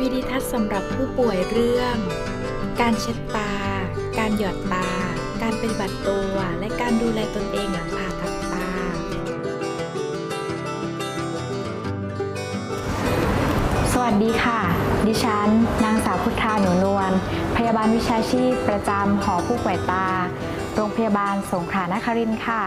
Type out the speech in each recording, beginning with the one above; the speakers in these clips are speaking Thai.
วิดีทัศน์สำหรับผู้ป่วยเรื่อง การเช็ดตา การหยอดตา การปฏิบัติตัว และการดูแลตนเองหลังผ่าตัดตา สวัสดีค่ะ ดิฉัน นางสาวพุทธาหนูนวล พยาบาลวิชาชีพประจำหอผู้ป่วยตา โรงพยาบาลสงขลานครินทร์ค่ะ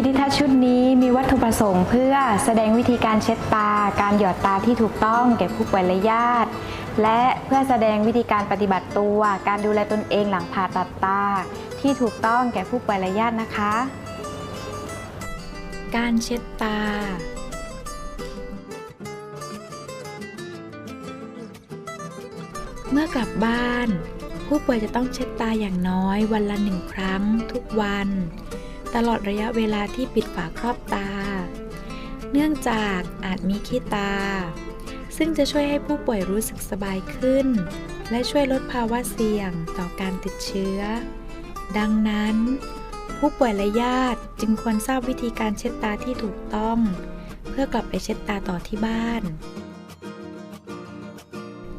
วิดีทัศน์ชุดนี้มีวัตถุประสงค์เพื่อแสดงวิธีการเช็ดตา การหยอดตาที่ถูกต้องแก่ผู้ป่วยและญาติ และเพื่อแสดงวิธีการปฏิบัติตัว การดูแลตนเองหลังผ่าตัดตา ที่ถูกต้องแก่ผู้ป่วยและญาตินะคะ การเช็ดตาเมื่อกลับบ้าน ผู้ป่วยจะต้องเช็ดตาอย่างน้อยวันละหนึ่งครั้งทุกวัน ตลอดระยะเวลาที่ปิดฝาครอบตา เนื่องจากอาจมีขี้ตา ซึ่งจะช่วยให้ผู้ป่วยรู้สึกสบายขึ้น และช่วยลดภาวะเสี่ยงต่อการติดเชื้อ ดังนั้น ผู้ป่วยและญาติจึงควรทราบวิธีการเช็ดตาที่ถูกต้อง เพื่อกลับไปเช็ดตาต่อที่บ้าน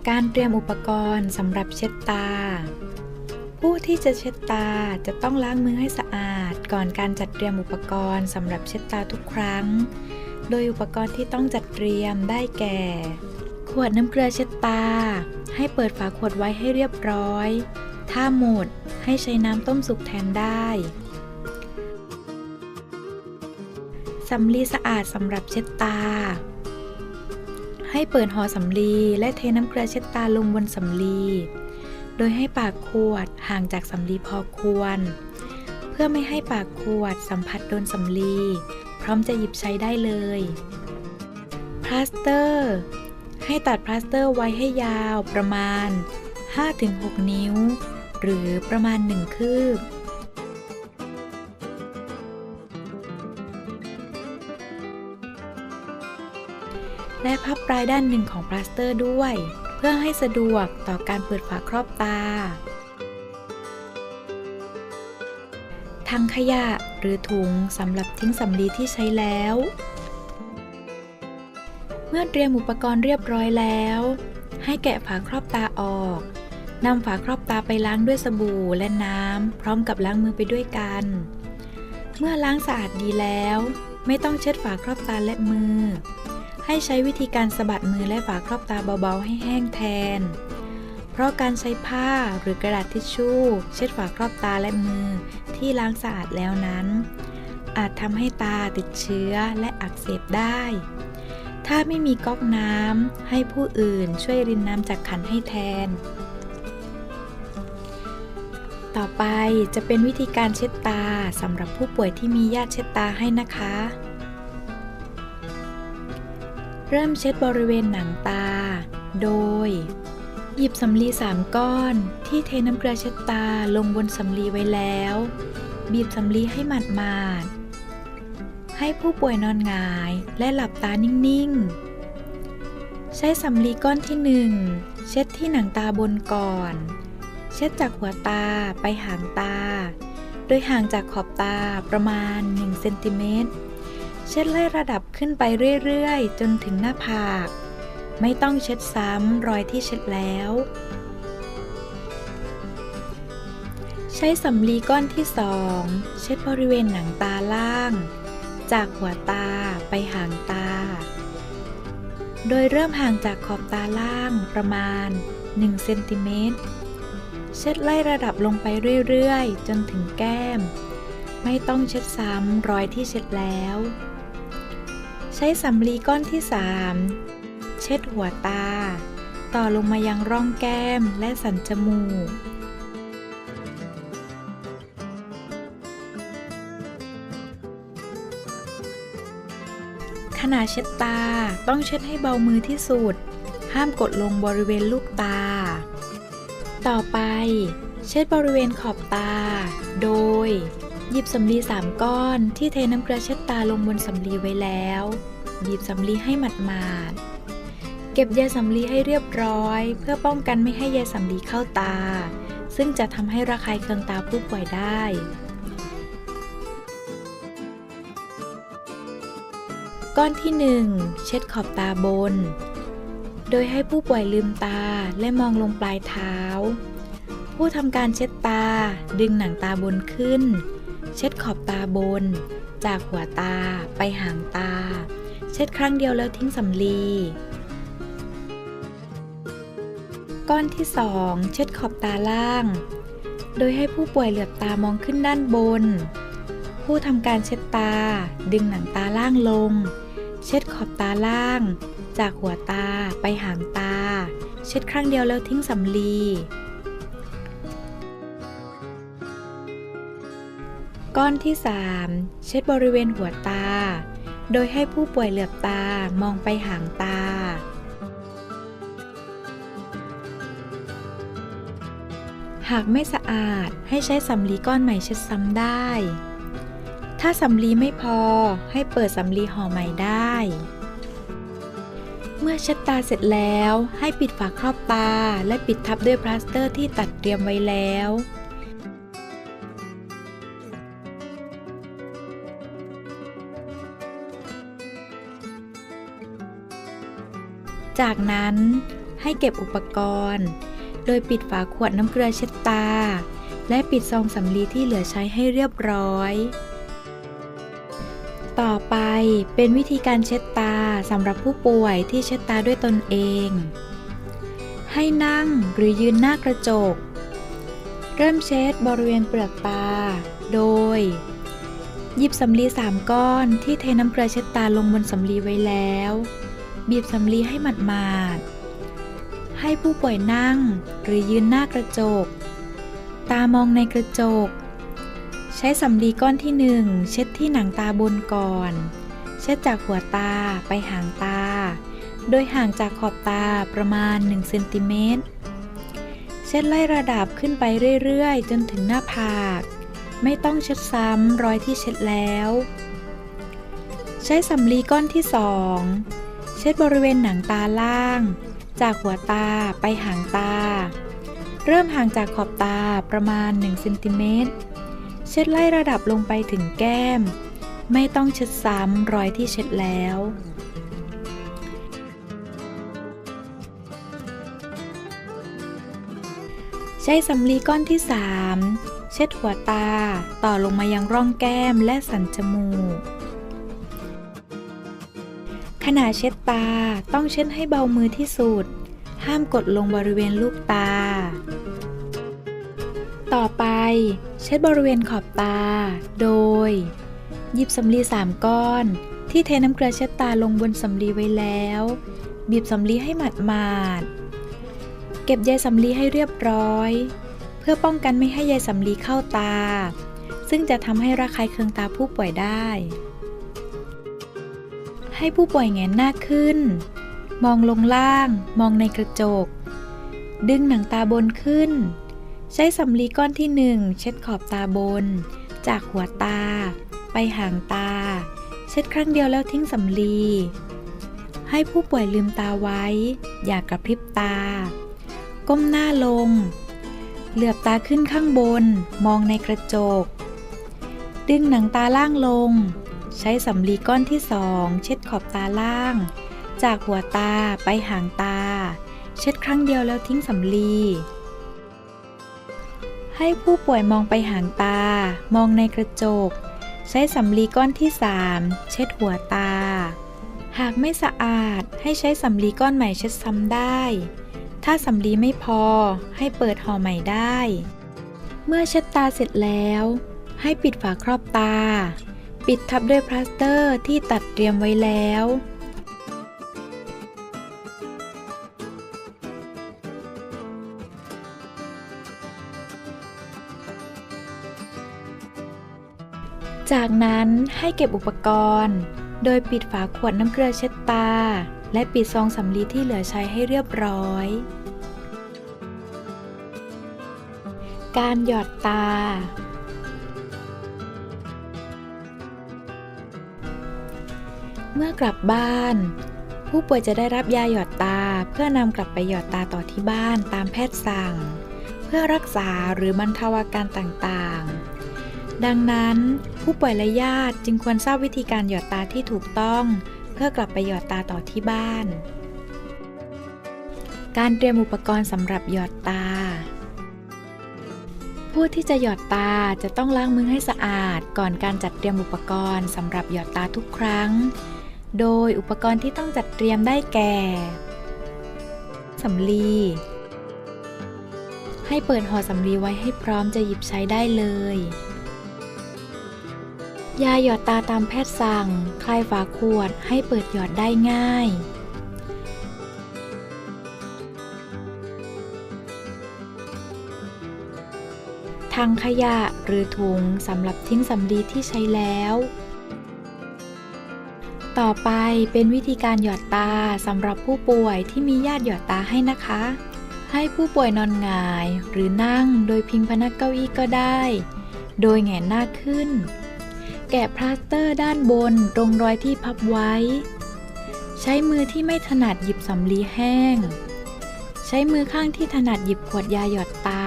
การเตรียมอุปกรณ์สำหรับเช็ดตาผู้ที่จะเช็ดตาจะต้องล้างมือให้สะอาด ก่อนการจัดเตรียมอุปกรณ์สำหรับเช็ดตาทุกครั้ง โดยอุปกรณ์ที่ต้องจัดเตรียมได้แก่ ขวดน้ำเกลือเช็ดตา ให้เปิดฝาขวดไว้ให้เรียบร้อย ถ้าหมดให้ใช้น้ำต้มสุกแทนได้สำลีสะอาดสำหรับเช็ดตา ให้เปิดห่อสำลีและเทน้ำเกลือเช็ดตาลงบนสำลี โดยให้ปากขวดห่างจากสำลีพอควร พื่อไม่ให้ปากขวดสัมผัสโดนสำลี พร้อมจะหยิบใช้ได้เลย พลาสเตอร์ ให้ตัดพลาสเตอร์ไว้ให้ยาวประมาณ 5-6 นิ้ว หรือประมาณ 1 คืบและพับปลายด้านหนึ่งของพลาสเตอร์ด้วย เพื่อให้สะดวกต่อการเปิดฝาครอบตา ถังขยะหรือถุงสำหรับทิ้งสำลีที่ใช้แล้ว เมื่อเตรียมอุปกรณ์เรียบร้อยแล้ว ให้แกะฝาครอบตาออกนำฝาครอบตาไปล้างด้วยสบู่และน้ำพร้อมกับล้างมือไปด้วยกัน เมื่อล้างสะอาดดีแล้ว ไม่ต้องเช็ดฝาครอบตาและมือ ให้ใช้วิธีการสะบัดมือและฝาครอบตาเบาๆ ให้แห้งแทน เพราะการใช้ผ้าหรือกระดาษทิชชู่ เช็ดฝาครอบตาและมือ ที่ล้างสะอาดแล้วนั้น อาจทำให้ตาติดเชื้อและอักเสบได้ ถ้าไม่มีก๊อกน้ำให้ผู้อื่นช่วยรินน้ำจากขันให้แทน ต่อไปจะเป็นวิธีการเช็ดตาสำหรับผู้ป่วยที่มีญาติเช็ดตาให้นะคะ เริ่มเช็ดบริเวณหนังตา โดย หยิบสำลีสามก้อนที่เทน้ำเกลือเช็ดตาลงบนสำลีไว้แล้ว บีบสำลีให้หมาดๆให้ผู้ป่วยนอนหงายและหลับตานิ่งๆ ใช้สำลีก้อนที่หนึ่งเช็ดที่หนังตาบนก่อน เช็ดจากหัวตาไปหางตา โดยห่างจากขอบตาประมาณ1เซนติเมตรเช็ดไล่ระดับขึ้นไปเรื่อยๆ จนถึงหน้าผาก ไม่ต้องเช็ดซ้ำรอยที่เช็ดแล้ว ใช้สำลีก้อนที่สองเช็ดบริเวณหนังตาล่าง จากหัวตาไปหางตา โดยเริ่มห่างจากขอบตาล่างประมาณ1เซนติเมตรเช็ดไล่ระดับลงไปเรื่อยๆ จนถึงแก้ม ไม่ต้องเช็ดซ้ำรอยที่เช็ดแล้ว ใช้สำลีก้อนที่ 3 เช็ดหัวตา ต่อลงมายังร่องแก้มและสันจมูก ขณะเช็ดตาต้องเช็ดให้เบามือที่สุด ห้ามกดลงบริเวณลูกตา ต่อไป เช็ดบริเวณขอบตา โดย หยิบสำลีสามก้อนที่เทน้ำเกลือเช็ดตาลงบนสำลีไว้แล้วบีบสำลีให้หมาดๆ ก็บยาสำลีให้เรียบร้อย เพื่อป้องกันไม่ให้ยาสำลีเข้าตา ซึ่งจะทำให้ระคายเคืองตาผู้ป่วยได้กก้อนที่ 1 เช็ดขอบตาบน โดยให้ผู้ป่วยลืมตาและมองลงปลายเท้า ผู้ทำการเช็ดตา ดึงหนังตาบนขึ้น เช็ดขอบตาบน จากหัวตาไปหางตา เช็ดครั้งเดียวแล้วทิ้งสำลี ก้อนที่ 2 เช็ดขอบตาล่าง โดยให้ผู้ป่วยเหลือบตามองขึ้นด้านบน ผู้ทำการเช็ดตา ดึงหนังตาล่างลง เช็ดขอบตาล่าง จากหัวตาไปหางตา เช็ดครั้งเดียวแล้วทิ้งสำลีก้อนที่ 3 เช็ดบริเวณหัวตา โดยให้ผู้ป่วยเหลือบตามองไปหางตา หากไม่สะอาดให้ใช้สำลีก้อนใหม่เช็ดซ้ำได้ ถ้าสำลีไม่พอให้เปิดสำลีห่อใหม่ได้ เมื่อเช็ดตาเสร็จแล้วให้ปิดฝาครอบตาและปิดทับด้วยพลาสเตอร์ที่ตัดเตรียมไว้แล้วจากนั้นให้เก็บอุปกรณ์ โดยปิดฝาขวดน้ำเกลือเช็ดตา และปิดซองสำลีที่เหลือใช้ให้เรียบร้อย ต่อไปเป็นวิธีการเช็ดตาสำหรับผู้ป่วยที่เช็ดตาด้วยตนเอง ให้นั่งหรือยืนหน้ากระจก เริ่มเช็ดบริเวณเปลือกตา โดยหยิบสำลีสามก้อนที่เทน้ำเกลือเช็ดตาลงบนสำลีไว้แล้ว บีบสำลีให้หมาดๆ ให้ผู้ป่วยนั่งหรือยืนหน้ากระจก ตามองในกระจก ใช้สำลีก้อนที่หนึ่งเช็ดที่หนังตาบนก่อน เช็ดจากหัวตาไปหางตา โดยห่างจากขอบตาประมาณ1เซนติเมตร เช็ดไล่ระดับขึ้นไปเรื่อยๆ จนถึงหน้าผาก ไม่ต้องเช็ดซ้ำรอยที่เช็ดแล้ว ใช้สำลีก้อนที่สองเช็ดบริเวณหนังตาล่าง จากหัวตาไปหางตา เริ่มห่างจากขอบตาประมาณ1เซนติเมตร เช็ดไล่ระดับลงไปถึงแก้ม ไม่ต้องเช็ดซ้ำรอยที่เช็ดแล้วใช้สำลีก้อนที่ 3 เช็ดหัวตา ต่อลงมายังร่องแก้มและสันจมูก ขณะเช็ดตาต้องเช็ดให้เบามือที่สุด ห้ามกดลงบริเวณลูกตา ต่อไปเช็ดบริเวณขอบตา โดย หยิบสำลีสามก้อน ที่เทน้ำเกลือเช็ดตาลงบนสำลีไว้แล้ว บีบสำลีให้หมาดหมาดเก็บใยสำลีให้เรียบร้อย เพื่อป้องกันไม่ให้ใยสำลีเข้าตา ซึ่งจะทำให้ระคายเคืองตาผู้ป่วยได้ ให้ผู้ป่วยแงนหน้าขึ้น มองลงล่าง มองในกระจก ดึงหนังตาบนขึ้น ใช้สำลีก้อนที่หนึ่งเช็ดขอบตาบน จากหัวตา ไปหางตา เช็ดครั้งเดียวแล้วทิ้งสำลี ให้ผู้ป่วยลืมตาไว้ อย่ากระพริบตา ก้มหน้าลง เหลือบตาขึ้นข้างบน มองในกระจก ดึงหนังตาล่างลง ใช้สำลีก้อนที่สองเช็ดขอบตาล่าง จากหัวตาไปหางตา เช็ดครั้งเดียวแล้วทิ้งสำลี ให้ผู้ป่วยมองไปหางตา มองในกระจก ใช้สำลีก้อนที่3เช็ดหัวตา หากไม่สะอาดให้ใช้สำลีก้อนใหม่เช็ดซ้ำได้ ถ้าสำลีไม่พอให้เปิดห่อใหม่ได้ เมื่อเช็ดตาเสร็จแล้ว ให้ปิดฝาครอบตา ปิดทับด้วยพลาสเตอร์ที่ตัดเตรียมไว้แล้ว จากนั้นให้เก็บอุปกรณ์ โดยปิดฝาขวดน้ำเกลือเช็ดตา และปิดซองสำลีที่เหลือใช้ให้เรียบร้อย การหยอดตา เมื่อกลับบ้าน ผู้ป่วยจะได้รับยาหยอดตา เพื่อนำกลับไปหยอดตาต่อที่บ้านตามแพทย์สั่ง เพื่อรักษาหรือบรรเทาอาการต่างๆ ดังนั้น ผู้ป่วยและญาติจึงควรทราบวิธีการหยอดตาที่ถูกต้อง เพื่อกลับไปหยอดตาต่อที่บ้าน การเตรียมอุปกรณ์สำหรับหยอดตาผู้ที่จะหยอดตาจะต้องล้างมือให้สะอาด ก่อนการจัดเตรียมอุปกรณ์สำหรับหยอดตาทุกครั้ง โดยอุปกรณ์ที่ต้องจัดเตรียมได้แก่ สำลี ให้เปิดห่อสำลีไว้ให้พร้อมจะหยิบใช้ได้เลย ยาหยอดตาตามแพทย์สั่ง คลายฝาขวดให้เปิดหยอดได้ง่ายถังขยะหรือถุงสำหรับทิ้งสำลีที่ใช้แล้ว ต่อไปเป็นวิธีการหยอดตาสำหรับผู้ป่วยที่มีญาติหยอดตาให้นะคะ ให้ผู้ป่วยนอนหงายหรือนั่งโดยพิงพนักเก้าอี้ก็ได้ โดยแหงนหน้าขึ้น แกะพลาสเตอร์ด้านบนตรงรอยที่พับไว้ ใช้มือที่ไม่ถนัดหยิบสำลีแห้ง ใช้มือข้างที่ถนัดหยิบขวดยาหยอดตา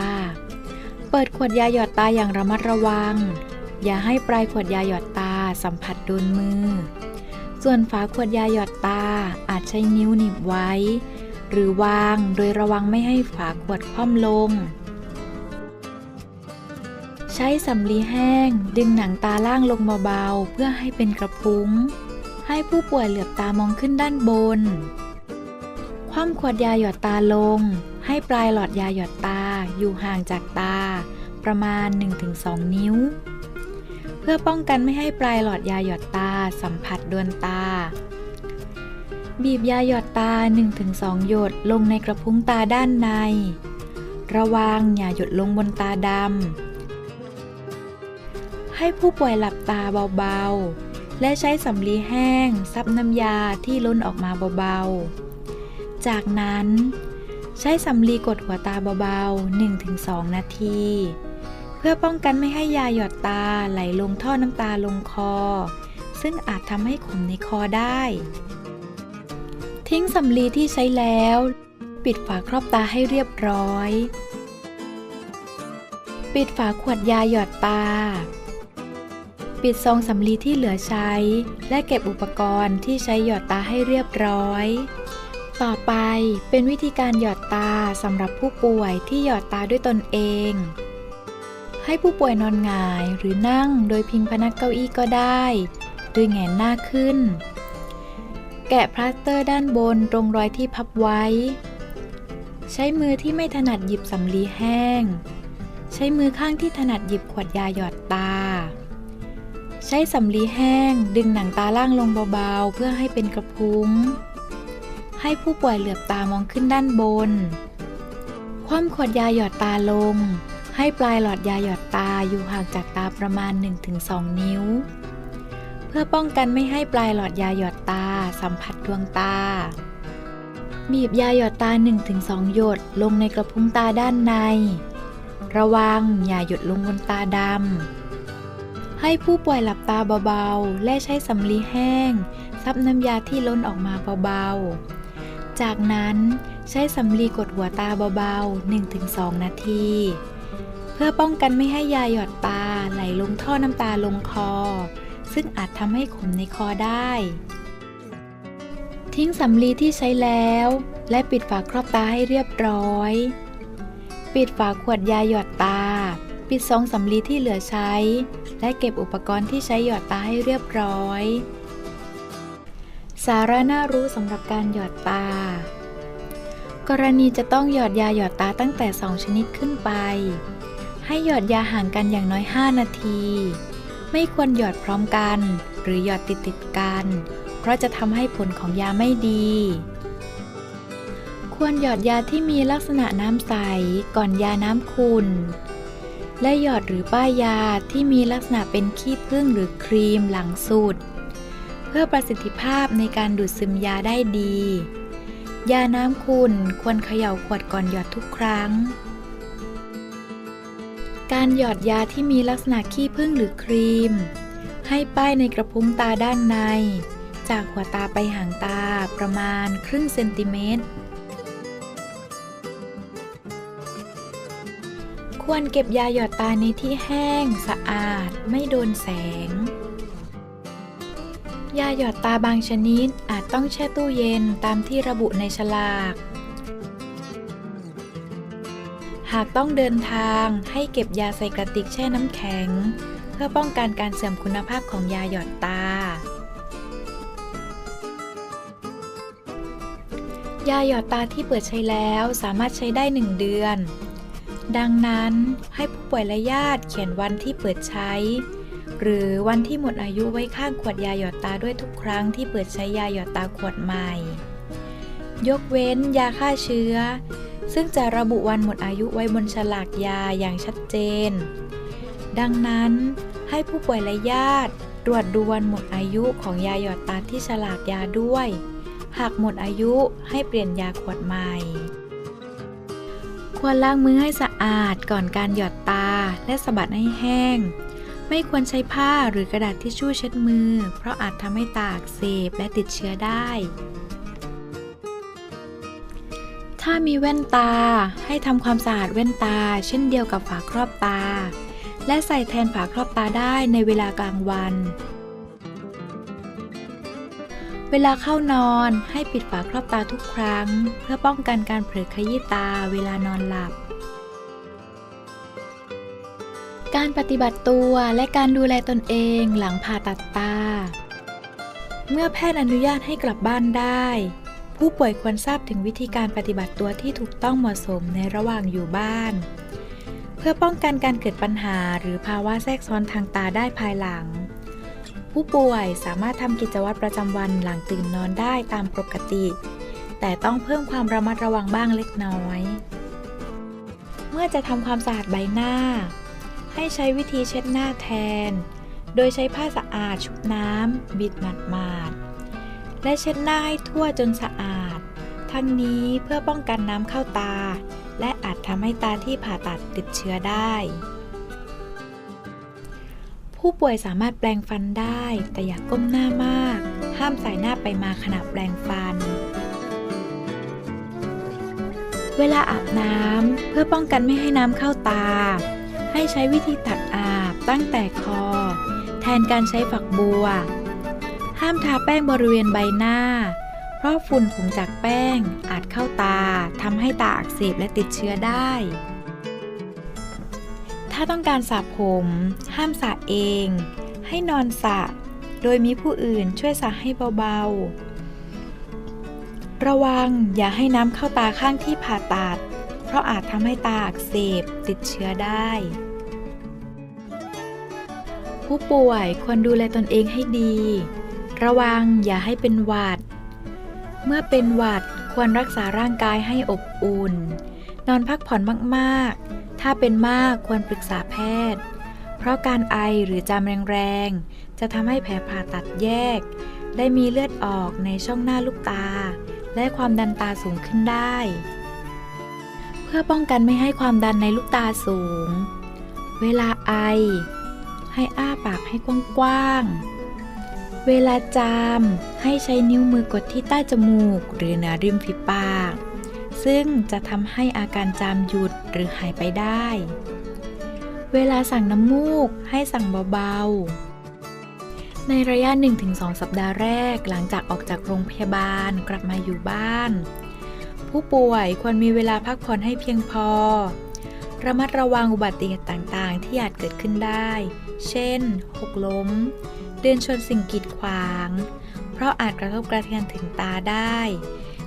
เปิดขวดยาหยอดตาอย่างระมัดระวัง อย่าให้ปลายขวดยาหยอดตาสัมผัสโดนมือ ส่วนฝาขวดยาหยอดตาอาจใช้นิ้วหนีบไว้ หรือวางโดยระวังไม่ให้ฝาขวดคว่ำลง ใช้สำลีแห้ง ดึงหนังตาล่างลงเบาๆ เพื่อให้เป็นกระพุ้ง ให้ผู้ป่วยเหลือบตามองขึ้นด้านบน คว่ำขวดยาหยอดตาลง ให้ปลายหลอดยาหยอดตาอยู่ห่างจากตา ประมาณ 1-2 นิ้ว เพื่อป้องกันไม่ให้ปลายหลอดยาหยอดตา สัมผัสดวงตา บีบยาหยอดตา 1-2 หยดลงในกระพุ้งตาด้านใน ระวังอย่าหยดลงบนตาดำ ให้ผู้ป่วยหลับตาเบาๆ และใช้สำลีแห้ง ซับน้ำยาที่ล้นออกมาเบาๆ จากนั้นใช้สำลีกดหัวตาเบาๆ 1-2 นาที พื่อป้องกันไม่ให้ยาหยอดตาไหลลงท่อน้ำตาลงคอ ซึ่งอาจทำให้ขมในคอได้ ทิ้งสำลีที่ใช้แล้ว ปิดฝาครอบตาให้เรียบร้อย ปิดฝาขวดยาหยอดตา ปิดซองสำลีที่เหลือใช้ และเก็บอุปกรณ์ที่ใช้หยอดตาให้เรียบร้อย ต่อไปเป็นวิธีการหยอดตาสำหรับผู้ป่วยที่หยอดตาด้วยตนเอง ให้ผู้ป่วยนอนงายหรือนั่งโดยพิงพนักเก้าอี้ก็ได้ โดยแงนหน้าขึ้น แกะพลาสเตอร์ด้านบนตรงรอยที่พับไว้ ใช้มือที่ไม่ถนัดหยิบสำลีแห้ง ใช้มือข้างที่ถนัดหยิบขวดยาหยอดตา ใช้สำลีแห้งดึงหนังตาล่างลงเบาๆ เพื่อให้เป็นกระพุ้ง ให้ผู้ป่วยเหลือบตามองขึ้นด้านบน คว่ำขวดยาหยอดตาลง ให้ปลายหลอดยาหยอดตาอยู่ห่างจากตาประมาณ 1-2 นิ้ว เพื่อป้องกันไม่ให้ปลายหลอดยาหยอดตาสัมผัสดวงตา บีบยาหยอดตา 1-2 หยดลงในกระพุ้งตาด้านใน ระวังอย่าหยดลงบนตาดำ ให้ผู้ป่วยหลับตาเบาๆ และใช้สำลีแห้ง ซับน้ำยาที่ล้นออกมาเบาๆ จากนั้นใช้สำลีกดหัวตาเบาๆ 1-2 นาที เพื่อป้องกันไม่ให้ยาหยอดตาไหลลงท่อน้ำตาลงคอ ซึ่งอาจทำให้ขมในคอได้ ทิ้งสำลีที่ใช้แล้ว และปิดฝาครอบตาให้เรียบร้อย ปิดฝาขวดยาหยอดตา ปิดซองสำลีที่เหลือใช้ และเก็บอุปกรณ์ที่ใช้หยอดตาให้เรียบร้อย สาระน่ารู้สำหรับการหยอดตา กรณีจะต้องหยอดยาหยอดตาตั้งแต่ 2 ชนิดขึ้นไป ให้หยอดยาห่างกันอย่างน้อย 5 นาที ไม่ควรหยอดพร้อมกัน หรือหยอดติดติดกัน เพราะจะทำให้ผลของยาไม่ดี ควรหยอดยาที่มีลักษณะน้ำใสก่อนยาน้ำขุ่นและหยอดหรือป้ายยาที่มีลักษณะเป็นขี้ผึ้งหรือครีมหลังสูตร เพื่อประสิทธิภาพในการดูดซึมยาได้ดี ยาน้ำขุ่นควรเขย่าขวดก่อนหยอดทุกครั้ง การหยอดยาที่มีลักษณะขี้ผึ้งหรือครีม ให้ป้ายในกระพุ้งตาด้านใน จากหัวตาไปหางตาประมาณครึ่งเซนติเมตร ควรเก็บยาหยอดตาในที่แห้ง สะอาด ไม่โดนแสง ยาหยอดตาบางชนิดอาจต้องแช่ตู้เย็นตามที่ระบุในฉลาก หากต้องเดินทางให้เก็บยาใส่กระติกแช่น้ำแข็ง เพื่อป้องกันการเสื่อมคุณภาพของยาหยอดตา ยาหยอดตาที่เปิดใช้แล้วสามารถใช้ได้ 1 เดือน ดังนั้นให้ผู้ป่วยและญาติเขียนวันที่เปิดใช้ หรือวันที่หมดอายุไว้ข้างขวดยาหยอดตาด้วยทุกครั้งที่เปิดใช้ยาหยอดตาขวดใหม่ ยกเว้นยาฆ่าเชื้อ ซึ่งจะระบุวันหมดอายุไว้บนฉลากยาอย่างชัดเจน ดังนั้นให้ผู้ป่วยและญาติ ตรวจดูวันหมดอายุของยาหยอดตาที่ฉลากยาด้วย หากหมดอายุให้เปลี่ยนยาขวดใหม่ ควรล้างมือให้สะอาดก่อนการหยอดตาและสะบัดให้แห้ง ไม่ควรใช้ผ้าหรือกระดาษทิชชู่เช็ดมือ เพราะอาจทำให้ตาอักเสบและติดเชื้อได้ ถ้ามีแว่นตาให้ทำความสะอาดแว่นตา เช่นเดียวกับฝาครอบตา และใส่แทนฝาครอบตาได้ในเวลากลางวัน เวลาเข้านอนให้ปิดฝาครอบตาทุกครั้ง เพื่อป้องกันการเผลอขยี้ตาเวลานอนหลับ การปฏิบัติตัวและการดูแลตนเองหลังผ่าตัดตา เมื่อแพทย์อนุญาตให้กลับบ้านได้ ผู้ป่วยควรทราบถึงวิธีการปฏิบัติตัวที่ถูกต้องเหมาะสมในระหว่างอยู่บ้าน เพื่อป้องกันการเกิดปัญหาหรือภาวะแทรกซ้อนทางตาได้ภายหลัง ผู้ป่วยสามารถทำกิจวัตรประจำวันหลังตื่นนอนได้ตามปกติ แต่ต้องเพิ่มความระมัดระวังบ้างเล็กน้อย เมื่อจะทำความสะอาดใบหน้า ให้ใช้วิธีเช็ดหน้าแทน โดยใช้ผ้าสะอาดชุบน้ำบิดหมาดๆ และเช็ดหน้าให้ทั่วจนสะอาด ทั้งนี้เพื่อป้องกันน้ำเข้าตา และอาจทำให้ตาที่ผ่าตัดติดเชื้อได้ ผู้ป่วยสามารถแปลงฟันได้ แต่อย่ากก้มหน้ามาก ห้ามสายหน้าไปมาขณะแปลงฟัน เวลาอาบน้ำเพื่อป้องกันไม่ให้น้ำเข้าตา ให้ใช้วิธีตักอาบตั้งแต่คอ แทนการใช้ฝักบัวามทาแป้งบริเวณใบหน้า เพราะฝุ่นผงจากแป้งอาจเข้าตาทำให้ตาอักเสบและติดเชื้อได้ ถ้าต้องการสระผม ห้ามสระเอง ให้นอนสระโดยมีผู้อื่นช่วยสระให้เบาๆ ระวังอย่าให้น้ำเข้าตาข้างที่ผ่าตัด เพราะอาจทำให้ตาอักเสบติดเชื้อได้ ผู้ป่วยควรดูแลตนเองให้ดี ระวังอย่าให้เป็นหวัด เมื่อเป็นหวัดควรรักษาร่างกายให้อบอุ่น นอนพักผ่อนมากๆ ถ้าเป็นมากควรปรึกษาแพทย์ เพราะการไอหรือจามแรงๆ จะทำให้แผลผ่าตัดแยก ได้มีเลือดออกในช่องหน้าลูกตา และความดันตาสูงขึ้นได้ เพื่อป้องกันไม่ให้ความดันในลูกตาสูง เวลาไอ ให้อ้าปากให้กว้างๆ เวลาจาม ให้ใช้นิ้วมือกดที่ใต้จมูก หรือเหนือริมฝีปาก ซึ่งจะทำให้อาการจามหยุดหรือหายไปได้ เวลาสั่งน้ำมูก ให้สั่งเบาๆ ในระยะ 1-2 สัปดาห์แรกหลังจากออกจากโรงพยาบาลกลับมาอยู่บ้าน ผู้ป่วยควรมีเวลาพักผ่อนให้เพียงพอ ระมัดระวังอุบัติเหตุต่างๆ ที่อาจเกิดขึ้นได้ เช่น หกล้ม เดินชนสิ่งกีดขวาง เพราะอาจกระทบกระเทือนถึงตาได้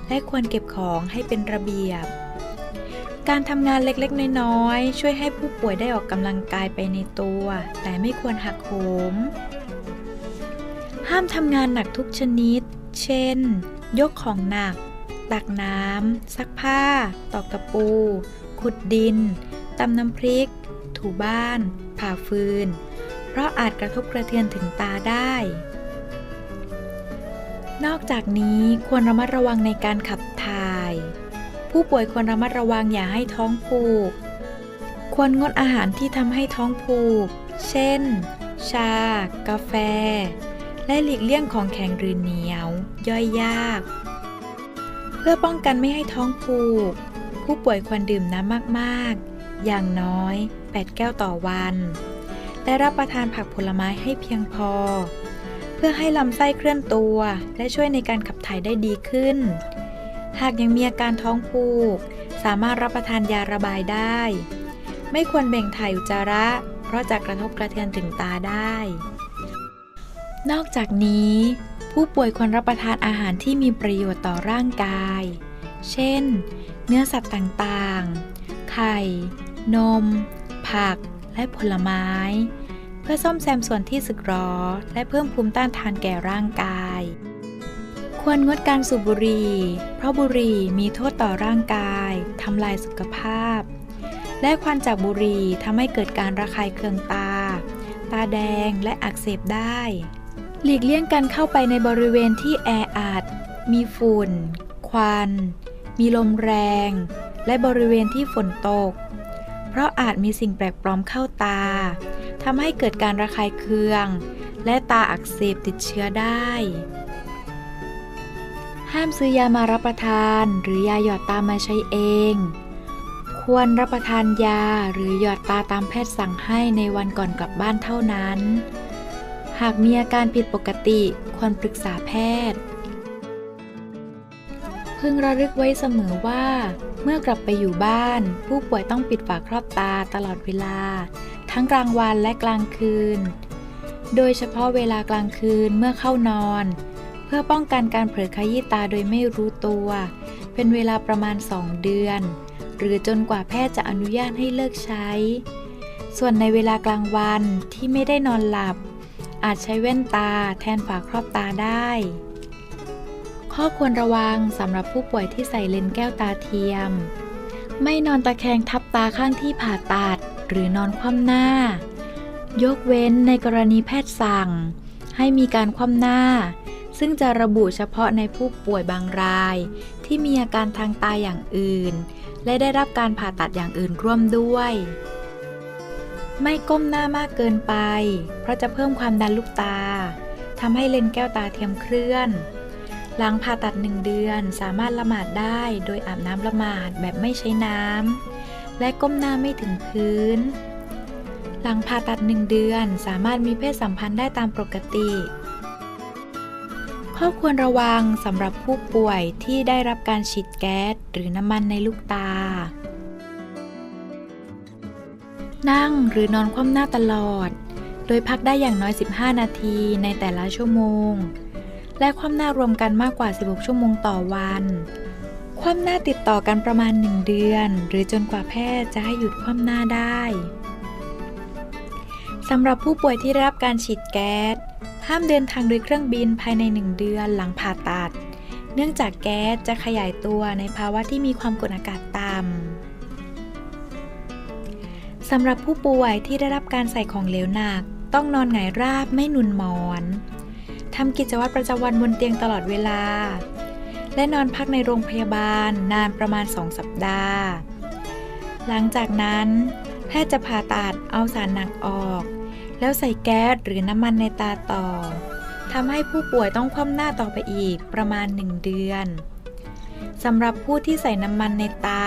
และควรเก็บของให้เป็นระเบียบ การทำงานเล็กๆ น้อยๆ ช่วยให้ผู้ป่วยได้ออกกำลังกายไปในตัว แต่ไม่ควรหักโหม ห้ามทำงานหนักทุกชนิด เช่น ยกของหนัก ตักน้ำซักผ้า ตอกตะปู ขุดดินตำน้ำพริก ถูบ้าน ผ่าฟืน ราะอาจกระทบกระเทือนถึงตาได้ นอกจากนี้ควรระมัดระวังในการขับถ่าย ผู้ป่วยควรระมัดระวังอย่าให้ท้องผูก ควรงดอาหารที่ทำให้ท้องผูก เช่น ชา กาแฟ และหลีกเลี่ยงของแข็งหรือเหนียว ย่อยยาก เพื่อป้องกันไม่ให้ท้องผูก ผู้ป่วยควรดื่มน้ำมากๆ อย่างน้อย 8 แก้วต่อวัน และรับประทานผักผลไม้ให้เพียงพอ เพื่อให้ลำไส้เคลื่อนตัว และช่วยในการขับถ่ายได้ดีขึ้น หากยังมีอาการท้องผูก สามารถรับประทานยาระบายได้ ไม่ควรเบ่งถ่ายอุจจาระ เพราะจะกระทบกระเทือนถึงตาได้ นอกจากนี้ ผู้ป่วยควรรับประทานอาหารที่มีประโยชน์ต่อร่างกาย เช่น เนื้อสัตว์ต่างๆ ไข่ นม ผัก และผลไม้ เพื่อซ่อมแซมส่วนที่สึกหรอ และเพิ่มภูมิต้านทานแก่ร่างกาย ควรงดการสูบบุหรี่ เพราะบุหรี่มีโทษต่อร่างกายทำลายสุขภาพ และควันจากบุหรี่ทำให้เกิดการระคายเคืองตา ตาแดงและอักเสบได้ หลีกเลี่ยงการเข้าไปในบริเวณที่แออัดมีฝุ่น ควัน มีลมแรง และบริเวณที่ฝนตก ราะอาจมีสิ่งแปลกปลอมเข้าตาทำให้เกิดการระคายเคือง และตาอักเสบติดเชื้อได้ ห้ามซื้อยามารับประทาน หรือยาหยอดตามาใช้เอง ควรรับประทานยาหรือหยอดตาตามแพทย์สั่งให้ในวันก่อนกลับบ้านเท่านั้น หากมีอาการผิดปกติควรปรึกษาแพทย์ พึงระลึกไว้เสมอว่า เมื่อกลับไปอยู่บ้าน ผู้ป่วยต้องปิดฝาครอบตาตลอดเวลา ทั้งกลางวันและกลางคืน โดยเฉพาะเวลากลางคืนเมื่อเข้านอน เพื่อป้องกันการเผลอขยี้ตาโดยไม่รู้ตัว เป็นเวลาประมาณ 2 เดือน หรือจนกว่าแพทย์จะอนุญาตให้เลิกใช้ ส่วนในเวลากลางวันที่ไม่ได้นอนหลับ อาจใช้แว่นตาแทนฝาครอบตาได้ ข้อควรระวังสำหรับผู้ป่วยที่ใส่เลนส์แก้วตาเทียม ไม่นอนตะแคงทับตาข้างที่ผ่าตัด หรือนอนคว่ำหน้า ยกเว้นในกรณีแพทย์สั่ง ให้มีการคว่ำหน้า ซึ่งจะระบุเฉพาะในผู้ป่วยบางราย ที่มีอาการทางตาอย่างอื่น และได้รับการผ่าตัดอย่างอื่นร่วมด้วย ไม่ก้มหน้ามากเกินไป เพราะจะเพิ่มความดันลูกตาทำให้เลนส์แก้วตาเทียมเคลื่อน หลังผ่าตัดหนึ่งเดือนสามารถละหมาดได้โดยอาบน้ำละหมาดแบบไม่ใช้น้ำและก้มหน้าไม่ถึงพื้น หลังผ่าตัดหนึ่งเดือนสามารถมีเพศสัมพันธ์ได้ตามปกติ ข้อควรระวังสำหรับผู้ป่วยที่ได้รับการฉีดแก๊สหรือน้ำมันในลูกตา นั่งหรือนอนคว่ำหน้าตลอด โดยพักได้อย่างน้อย 15 นาทีในแต่ละชั่วโมง และคว่ำหน้ารวมกันมากกว่า 16 ชั่วโมงต่อวัน คว่ำหน้าติดต่อกันประมาณ 1 เดือน หรือจนกว่าแพทย์จะให้หยุดคว่ำหน้าได้สำหรับผู้ป่วยที่ได้รับการฉีดแก๊ส ห้ามเดินทางโดยเครื่องบินภายใน 1 เดือนหลังผ่าตัด เนื่องจากแก๊สจะขยายตัวในภาวะที่มีความกดอากาศต่ำสำหรับผู้ป่วยที่ได้รับการใส่ของเหลวหนัก ต้องนอนหงายราบไม่หนุนหมอน ทำกิจวัตรประจำวันบนเตียงตลอดเวลา และนอนพักในโรงพยาบาลนานประมาณ 2 สัปดาห์ หลังจากนั้น แพทย์จะผ่าตัดเอาสารหนักออก แล้วใส่แก๊สหรือน้ำมันในตาต่อทำให้ผู้ป่วยต้องคว่ำหน้าต่อไปอีกประมาณ 1 เดือนสำหรับผู้ที่ใส่น้ำมันในตา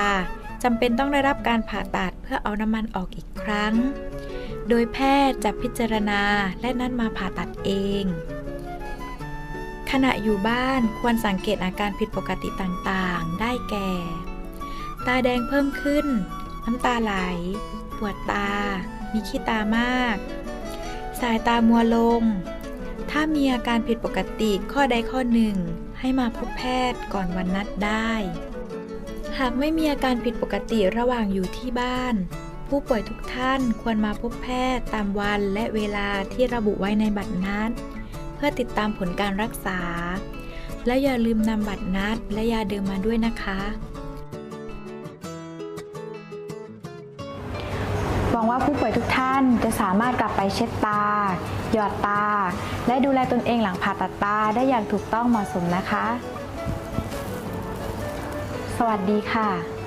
จำเป็นต้องได้รับการผ่าตัดเพื่อเอาน้ำมันออกอีกครั้ง โดยแพทย์จะพิจารณาและนัดมาผ่าตัดเอง ขณะอยู่บ้านควรสังเกตอาการผิดปกติต่างๆ ได้แก่ ตาแดงเพิ่มขึ้น น้ำตาไหล ปวดตา มีขี้ตามาก สายตามัวลง ถ้ามีอาการผิดปกติข้อใดข้อหนึ่ง ให้มาพบแพทย์ก่อนวันนัดได้ หากไม่มีอาการผิดปกติระหว่างอยู่ที่บ้าน ผู้ป่วยทุกท่านควรมาพบแพทย์ตามวันและเวลาที่ระบุไว้ในบัตรนัด พื่อติดตามผลการรักษา และอย่าลืมนำบัตรนัดและยาเดิมมาด้วยนะคะหวังว่าผู้ป่วยทุกท่านจะสามารถกลับไปเช็ดตา หยอดตา และดูแลตนเองหลังผ่าตัดตาได้อย่างถูกต้องเหมาะสมนะคะ สวัสดีค่ะ